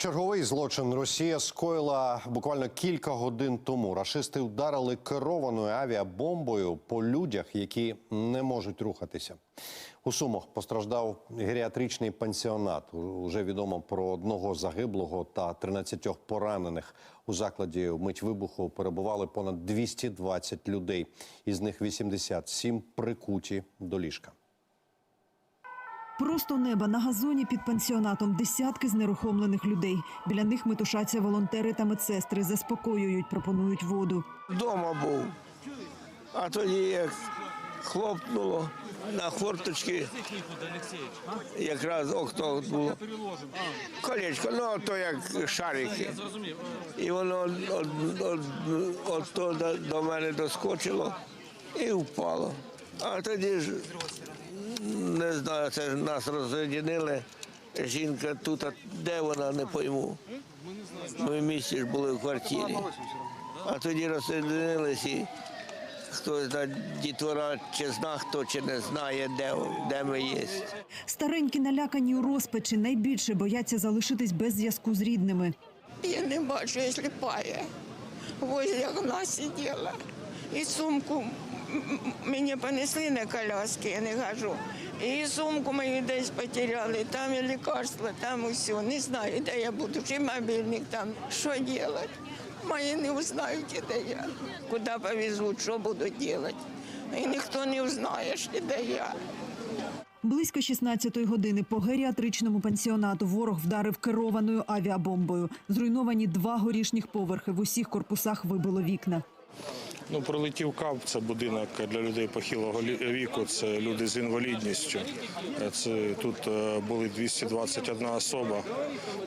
Черговий злочин Росія скоїла буквально кілька годин тому. Рашисти вдарили керованою авіабомбою по людях, які не можуть рухатися. У Сумах постраждав геріатричний пансіонат. Уже відомо про одного загиблого та 13 поранених. У закладі мить вибуху перебували понад 220 людей. Із них 87 прикуті до ліжка. Просто неба на газоні під пансіонатом десятки знерухомлених людей. Біля них метушаться волонтери та медсестри, заспокоюють, пропонують воду. Вдома був. А тоді як хлопнуло на хорточки, якраз окно було. Колечко, ну то як шарики. І воно от, от, от, от до, до мене доскочило і впало. А тоді ж не знаю, це ж нас розсоєдинили. Жінка тут, а де вона, не пойму. Ми в місті ж були в квартирі. А тоді розсоєдинились і хто та дітвора чи зна, хто чи не знає, де, де ми є. Старенькі налякані у розпачі найбільше бояться залишитись без зв'язку з рідними. Я не бачу, я сліпая. Возле окна сиділа. І сумку мені понесли на коляски, я не хожу. І сумку мою десь потеряли, там і лікарства, там усе. Не знаю, де я буду, чи мобільник там. Що робити? Мої не узнають, де я. Куди повезуть, що буду робити. І ніхто не узнає, де я. Близько 16-ї години по геріатричному пансіонату ворог вдарив керованою авіабомбою. Зруйновані два горішніх поверхи. В усіх корпусах вибило вікна. Ну, прилетів КАП, це будинок для людей похилого віку, це люди з інвалідністю. Е, Це, тут е, були 221 особа.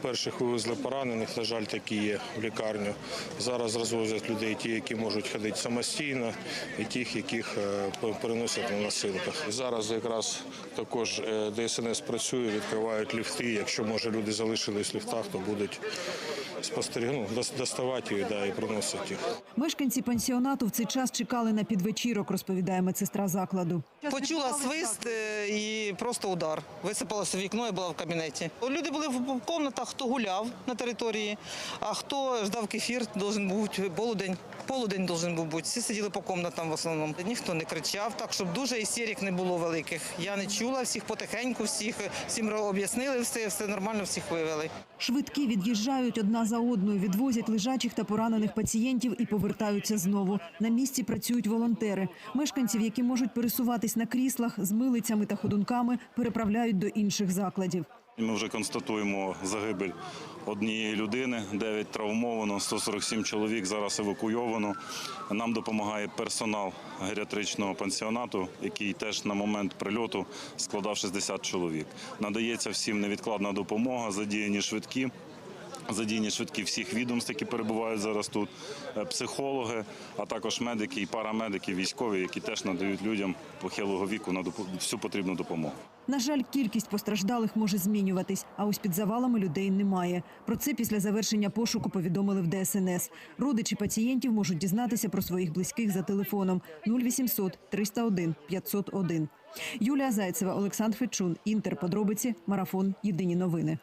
Перших вивезли поранених, на жаль, такі є в лікарню. Зараз розвозять людей, ті, які можуть ходити самостійно, і тих, яких е, пе- переносять на носилках. Зараз якраз також ДСНС працює, відкривають ліфти. Якщо може люди залишились в ліфтах, то будуть спостерігати, ну, доставати їх да, і приносити їх. Мешканці пансіонату цей час чекали на підвечірок, розповідає медсестра закладу. Почула свист е, і просто удар. Висипалося вікно і була в кабінеті. Люди були в кімнатах, хто гуляв на території, а хто ждав кефір, должен був бути полудень. Полудень должен був бути. Всі сиділи по кімнатам в основному. Ніхто не кричав, так щоб дуже істерик не було великих. Я не чула всіх потихеньку, всіх всім об'яснили все, все нормально, всіх вивели. Швидкі від'їжджають одна за одною, відвозять лежачих та поранених пацієнтів і повертаються знову. На місці працюють волонтери. Мешканців, які можуть пересуватись на кріслах з милицями та ходунками, переправляють до інших закладів. Ми вже констатуємо загибель однієї людини, 9 травмовано, 147 чоловік зараз евакуйовано. Нам допомагає персонал геріатричного пансіонату, який теж на момент прильоту складав 60 чоловік. Надається всім невідкладна допомога, задіяні швидкі. Задіяні швидкі всіх відомств, які перебувають зараз тут, е, психологи, а також медики і парамедики, військові, які теж надають людям похилого віку на всю потрібну допомогу. На жаль, кількість постраждалих може змінюватись, а ось під завалами людей немає. Про це після завершення пошуку повідомили в ДСНС. Родичі пацієнтів можуть дізнатися про своїх близьких за телефоном 0800 301 501. Юлія Зайцева, Олександр Фечун, Інтер. Подробиці. Марафон. Єдині новини.